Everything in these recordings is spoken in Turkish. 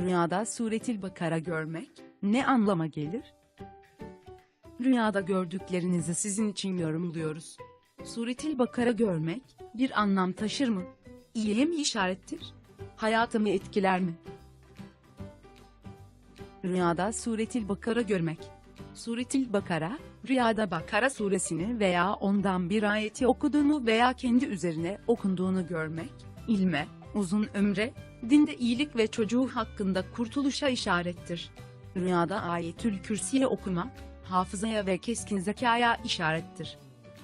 Rüyada suretil bakara görmek ne anlama gelir? Rüyada gördüklerinizi sizin için yorumluyoruz. Suretil bakara görmek bir anlam taşır mı? İyiye mi işarettir? Hayatımı etkiler mi? Rüyada suretil bakara görmek. Suretil bakara, rüyada Bakara suresini veya ondan bir ayeti okuduğunu veya kendi üzerine okunduğunu görmek, ilme, uzun ömre, dinde iyilik ve çocuğu hakkında kurtuluşa işarettir. Rüyada ayetül kürsiye okumak, hafızaya ve keskin zekaya işarettir.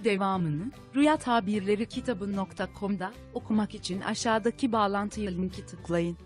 Devamını, Rüya Tabirleri kitabı.com'da okumak için aşağıdaki bağlantıya linki tıklayın.